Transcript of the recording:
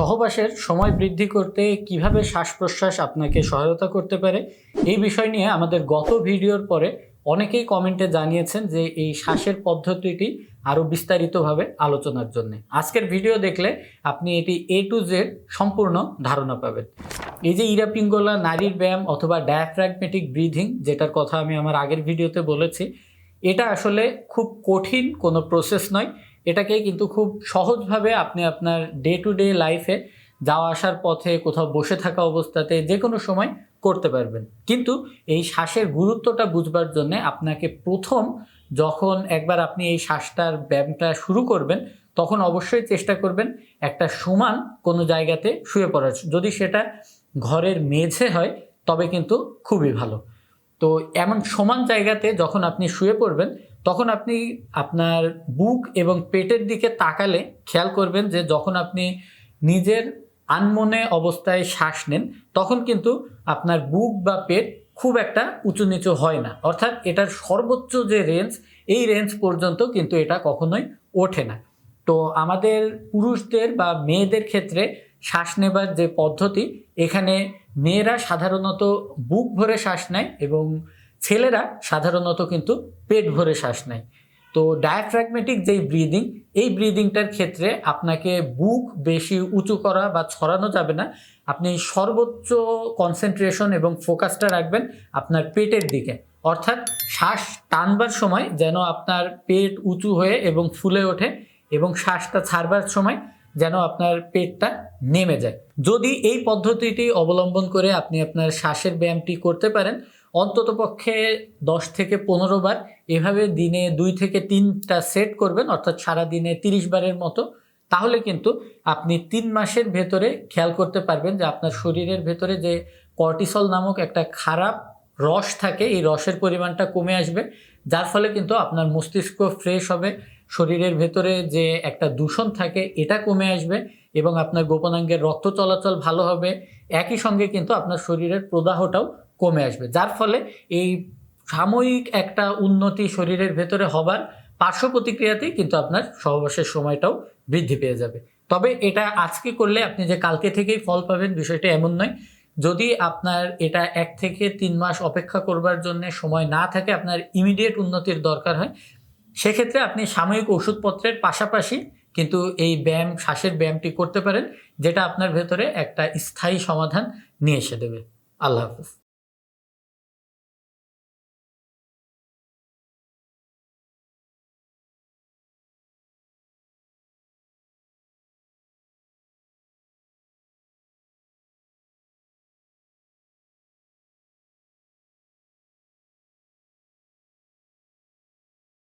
সহবাসের সময় বৃদ্ধি করতে কীভাবে শ্বাস প্রশ্বাস আপনাকে সহায়তা করতে পারে, এই বিষয় নিয়ে আমাদের গত ভিডিওর পরে অনেকেই কমেন্টে জানিয়েছেন যে এই শ্বাসের পদ্ধতিটি আরও বিস্তারিতভাবে আলোচনার জন্য। আজকের ভিডিও দেখলে আপনি এটি এ টু জেড সম্পূর্ণ ধারণা পাবেন। এই যে ইরাপিঙ্গলা নারীর ব্যায়াম অথবা ডায়াফ্র্যাগমেটিক ব্রিথিং যেটার কথা আমি আমার আগের ভিডিওতে বলেছি, এটা আসলে খুব কঠিন কোনো প্রসেস নয়। এটাকে কিন্তু খুব সহজভাবে আপনি আপনার ডে টু ডে লাইফে যাওয়া আসার পথে কোথাও বসে থাকা অবস্থাতে যে কোনো সময় করতে পারবেন। কিন্তু এই শ্বাসের গুরুত্বটা বুঝবার জন্য আপনাকে প্রথম যখন একবার আপনি এই শ্বাসটার ব্যায়ামটা শুরু করবেন, তখন অবশ্যই চেষ্টা করবেন একটা সমান কোনো জায়গাতে শুয়ে পড়ার। যদি সেটা ঘরের মেঝে হয়, তবে কিন্তু খুবই ভালো। তো এমন সমান জায়গাতে যখন আপনি শুয়ে পড়বেন, তখন আপনি আপনার বুক এবং পেটের দিকে তাকালে খেয়াল করবেন যে যখন আপনি নিজের আনমনে অবস্থায় শ্বাস নেন, তখন কিন্তু আপনার বুক বা পেট খুব একটা উঁচু নিচু হয় না। অর্থাৎ এটার সর্বোচ্চ যে রেঞ্জ এই রেঞ্জ পর্যন্ত কিন্তু এটা কখনোই ওঠে না। তো আমাদের পুরুষদের বা মেয়েদের ক্ষেত্রে শ্বাস নেবার যে পদ্ধতি, এখানে মেয়েরা সাধারণত বুক ভরে শ্বাস নেয় এবং ছেলেরা সাধারণত কিন্তু পেট ভরে শ্বাস নেয়। তো ডায়াফ্র্যাগমেটিক যেই ব্রিদিং এই ব্রিদিংটার ক্ষেত্রে আপনাকে বুক বেশি উঁচু করা বা ছড়ানো যাবে না। আপনি সর্বোচ্চ কনসেন্ট্রেশন এবং ফোকাসটা রাখবেন আপনার পেটের দিকে। অর্থাৎ শ্বাস টানবার সময় যেন আপনার পেট উঁচু হয়ে এবং ফুলে ওঠে এবং শ্বাসটা ছাড়বার সময় যেন আপনার পেটটা নেমে যায়। যদি এই পদ্ধতিটি অবলম্বন করে আপনি আপনার শ্বাসের ব্যায়ামটি করতে পারেন অন্ততপক্ষে দশ থেকে পনেরো বার এভাবে দিনে দুই থেকে তিনটা সেট করবেন, অর্থাৎ সারা দিনে তিরিশ বারের মতো, তাহলে কিন্তু আপনি তিন মাসের ভেতরে খেয়াল করতে পারবেন যে আপনার শরীরের ভেতরে যে কর্টিসল নামক একটা খারাপ রস থাকে, এই রসের পরিমাণটা কমে আসবে, যার ফলে কিন্তু আপনার মস্তিষ্ক ফ্রেশ হবে শরীরের ভেতরে যে একটা দূষণ থাকে, এটা কমে আসবে এবং আপনার গোপনাঙ্গের রক্ত চলাচল ভালো হবে। একই সঙ্গে কিন্তু আপনার শরীরের প্রদাহটাও কমে আসবে। যার ফলে এই সাময়িক একটা উন্নতি শরীরের ভেতরে হবার পার্শ্ব প্রতিক্রিয়াতেই কিন্তু আপনার সহবাসের সময়টাও বৃদ্ধি পেয়ে যাবে। তবে এটা আজকে করলে আপনি যে কালকে থেকেই ফল পাবেন বিষয়টা এমন নয়। যদি আপনার এটা এক থেকে তিন মাস অপেক্ষা করবার জন্য সময় না থাকে, আপনার ইমিডিয়েট উন্নতির দরকার হয় সেক্ষেত্রে আপনি সাময়িক ওষুধপত্রের পাশাপাশি কিন্তু এই ব্যায়াম, শ্বাসের ব্যায়ামটি করতে পারেন, যেটা আপনার ভেতরে একটা স্থায়ী সমাধান নিয়ে এসে দেবে। আল্লাহ হাফিজ।